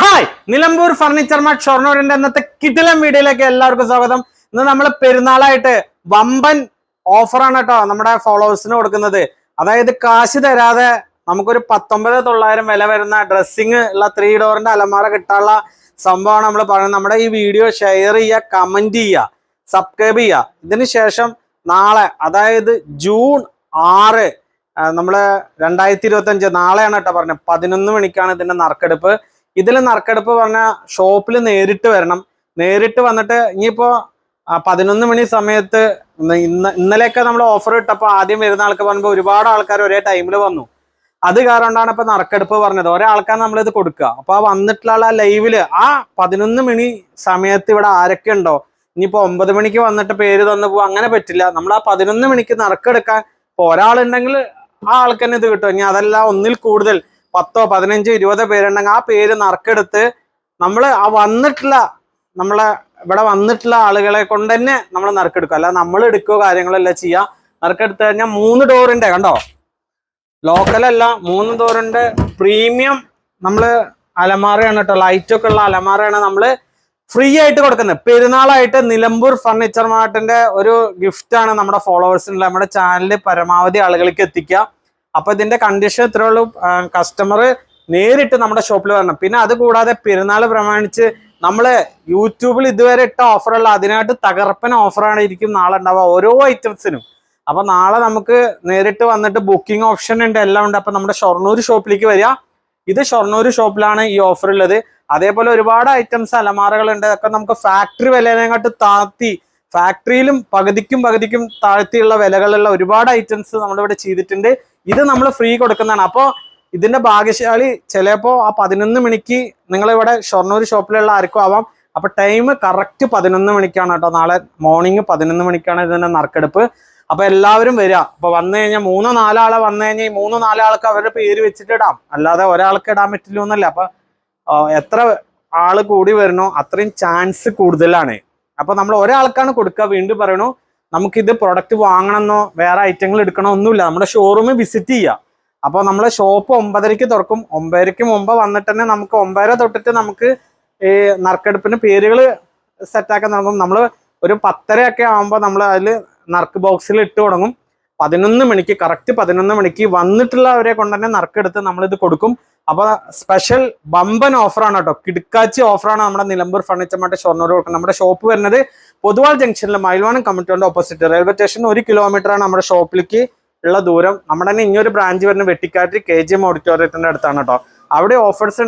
Hi Nilambur furniture mart ഷൊർണൂരിന്റെ ഇന്നത്തെ കിടിലം വീഡിയോയിലേക്ക് എല്ലാവർക്കും സ്വാഗതം. ഇന്ന് നമ്മൾ പെരുന്നാളായിട്ട് വമ്പൻ ഓഫറാണ് കേട്ടോ നമ്മുടെ ഫോളോവേഴ്സിന് കൊടുക്കുന്നത്. അതായത് കാശ് തരാതെ നമുക്കൊരു പത്തൊമ്പത് തൊള്ളായിരം വില വരുന്ന ഡ്രസ്സിങ് ഉള്ള ത്രീ ഡോറിന്റെ അലമാര കിട്ടാനുള്ള സംഭവമാണ് നമ്മൾ പറയുന്നത്. നമ്മുടെ ഈ വീഡിയോ ഷെയർ ചെയ്യുക കമന്റ് ചെയ്യുക സബ്സ്ക്രൈബ് ചെയ്യുക. ഇതിന് ശേഷം നാളെ അതായത് ജൂൺ ആറ് നമ്മൾ രണ്ടായിരത്തി ഇരുപത്തി അഞ്ച് നാളെയാണ് കേട്ടോ പറഞ്ഞത്. പതിനൊന്ന് മണിക്കാണ് ഇതിന്റെ നറുക്കെടുപ്പ്. ഇതിൽ നറുക്കെടുപ്പ് പറഞ്ഞ ഷോപ്പിൽ നേരിട്ട് വരണം. നേരിട്ട് വന്നിട്ട് ഇനിയിപ്പോ ആ, പതിനൊന്ന് മണി സമയത്ത് ഇന്ന് ഇന്ന ഇന്നലെയൊക്കെ നമ്മൾ ഓഫർ ഇട്ടപ്പോൾ ആദ്യം വരുന്ന ആൾക്ക് പറയുമ്പോൾ ഒരുപാട് ആൾക്കാർ ഒരേ ടൈമിൽ വന്നു. അത് കാരണമാണ് ഇപ്പൊ നറുക്കെടുപ്പ് പറഞ്ഞത്. ഒരേ ആൾക്കാർ നമ്മളിത് കൊടുക്കുക അപ്പൊ ആ വന്നിട്ടുള്ള ലൈവിൽ ആ പതിനൊന്ന് മണി സമയത്ത് ഇവിടെ ആരൊക്കെ ഉണ്ടോ? ഇനിയിപ്പോ ഒമ്പത് മണിക്ക് വന്നിട്ട് പേര് തന്നു പോകും അങ്ങനെ പറ്റില്ല. നമ്മൾ ആ പതിനൊന്ന് മണിക്ക് നറുക്കെടുക്കാൻ ഇപ്പൊ ഒരാളുണ്ടെങ്കിൽ ആ ആൾക്ക് തന്നെ ഇത് കിട്ടും. ഇനി അതല്ല ഒന്നിൽ കൂടുതൽ. പത്തോ പതിനഞ്ചോ ഇരുപതോ പേരുണ്ടെങ്കിൽ ആ പേര് നറുക്കെടുത്ത് നമ്മൾ ആ വന്നിട്ടുള്ള നമ്മളെ ഇവിടെ വന്നിട്ടുള്ള ആളുകളെ കൊണ്ട് തന്നെ നമ്മൾ നറുക്കെടുക്കുക അല്ല നമ്മൾ എടുക്കുകയോ കാര്യങ്ങളെല്ലാം ചെയ്യുക നറുക്കെടുത്ത് കഴിഞ്ഞാൽ മൂന്ന് ഡോറുണ്ട് കണ്ടോ? ലോക്കലല്ല മൂന്ന് ഡോറുണ്ട് പ്രീമിയം നമ്മൾ അലമാറയാണ് കേട്ടോ. ലൈറ്റ് ഒക്കെ ഉള്ള അലമാറയാണ് നമ്മൾ ഫ്രീ ആയിട്ട് കൊടുക്കുന്നത്. പെരുന്നാളായിട്ട് നിലമ്പൂർ ഫർണിച്ചർ മാർട്ടിന്റെ ഒരു ഗിഫ്റ്റാണ് നമ്മുടെ ഫോളോവേഴ്സിനുള്ള നമ്മുടെ ചാനലിൽ പരമാവധി ആളുകൾക്ക് എത്തിക്കുക. അപ്പൊ ഇതിന്റെ കണ്ടീഷൻ ഇത്രേ ഉള്ളൂ കസ്റ്റമർ നേരിട്ട് നമ്മുടെ ഷോപ്പിൽ വരണം. പിന്നെ അത് കൂടാതെ പെരുന്നാൾ പ്രമാണിച്ച് നമ്മൾ യൂട്യൂബിൽ ഇതുവരെ ഇട്ട ഓഫറുള്ള അതിനായിട്ട് തകർപ്പൻ ഓഫറാണ് ഇരിക്കും നാളെ ഉണ്ടാവുക ഓരോ ഐറ്റംസിനും അപ്പൊ നാളെ നമുക്ക് നേരിട്ട് വന്നിട്ട് ബുക്കിംഗ് ഓപ്ഷൻ ഉണ്ട് എല്ലാം ഉണ്ട്. അപ്പൊ നമ്മുടെ ഷൊർണൂർ ഷോപ്പിലേക്ക് വരിക. ഇത് ഷൊർണൂർ ഷോപ്പിലാണ് ഈ ഓഫർ ഉള്ളത്. അതേപോലെ ഒരുപാട് ഐറ്റംസ് അലമാറകളുണ്ട് അതൊക്കെ നമുക്ക് ഫാക്ടറി വിലനെക്കാട്ട് താഴ്ത്തി ഫാക്ടറിയിലും പകുതിക്കും പകുതിക്കും താഴ്ത്തിയുള്ള വിലകളുള്ള ഒരുപാട് ഐറ്റംസ് നമ്മളിവിടെ ചെയ്തിട്ടുണ്ട്. ഇത് നമ്മൾ ഫ്രീ കൊടുക്കുന്നതാണ്. അപ്പോൾ ഇതിന്റെ ഭാഗ്യശാലി ചിലപ്പോൾ ആ പതിനൊന്ന് മണിക്ക് നിങ്ങൾ ഇവിടെ ഷൊർണൂർ ഷോപ്പിലുള്ള ആർക്കും ആവാം. അപ്പൊ ടൈം കറക്റ്റ് പതിനൊന്ന് മണിക്കാണ് കേട്ടോ. നാളെ മോർണിംഗ് പതിനൊന്ന് മണിക്കാണ് ഇതിന്റെ നറുക്കെടുപ്പ്. അപ്പൊ എല്ലാവരും വരിക അപ്പൊ വന്നു കഴിഞ്ഞാൽ മൂന്നോ നാലാളെ വന്നു കഴിഞ്ഞാൽ ഈ മൂന്നോ നാലാൾക്ക് അവരുടെ പേര് വെച്ചിട്ട് ഇടാം. അല്ലാതെ ഒരാൾക്ക് ഇടാൻ പറ്റില്ല എന്നല്ല. അപ്പൊ എത്ര ആൾ കൂടി വരണോ അത്രയും ചാൻസ് കൂടുതലാണ്. അപ്പൊ നമ്മൾ ഒരാൾക്കാണ് കൊടുക്കുക. വീണ്ടും പറയണു നമുക്കിത് പ്രൊഡക്റ്റ് വാങ്ങണമെന്നോ വേറെ ഐറ്റങ്ങൾ എടുക്കണോ ഒന്നുമില്ല. നമ്മുടെ ഷോറൂമിൽ വിസിറ്റ് ചെയ്യുക അപ്പോൾ നമ്മളെ ഷോപ്പ് ഒമ്പതരയ്ക്ക് തുറക്കും. ഒമ്പതരയ്ക്ക് മുമ്പ് വന്നിട്ട് തന്നെ നമുക്ക് ഒമ്പതര തൊട്ടിട്ട് നമുക്ക് ഈ നറുക്കെടുപ്പിന് പേരുകൾ സെറ്റാക്കാൻ തുടങ്ങും. നമ്മൾ ഒരു പത്തരയൊക്കെ ആകുമ്പോൾ നമ്മൾ അതിൽ നറുക്ക് ബോക്സിൽ ഇട്ട് തുടങ്ങും. പതിനൊന്ന് മണിക്ക് കറക്റ്റ് പതിനൊന്ന് മണിക്ക് വന്നിട്ടുള്ളവരെ കൊണ്ട് തന്നെ നറുക്കെടുത്ത് നമ്മളിത് കൊടുക്കും. അപ്പൊ സ്പെഷ്യൽ ബമ്പൻ ഓഫറാണ് കേട്ടോ. കിടുക്കാച്ചി ഓഫറാണ് നമ്മുടെ നിലമ്പൂർ ഫർണിച്ചർ മാർട്ട് ഷൊർണൂർ കൊടുക്കുന്നത്. നമ്മുടെ ഷോപ്പ് വരുന്നത് പൊതുവാൾ ജംഗ്ഷനിൽ മയിൽവാണം കമ്മിറ്റിയുടെ ഓപ്പോസിറ്റ് റെയിൽവേ സ്റ്റേഷൻ ഒരു കിലോമീറ്റർ ആണ് നമ്മുടെ ഷോപ്പിലേക്ക് ഉള്ള ദൂരം. നമ്മുടെ തന്നെ ഇനിയൊരു ബ്രാഞ്ച് വരുന്ന വെട്ടിക്കാറ്റ് കെ ജി എം ഓഡിറ്റോറിയത്തിന്റെ അടുത്താണ് കേട്ടോ. അവിടെ ഓഫേഴ്സ്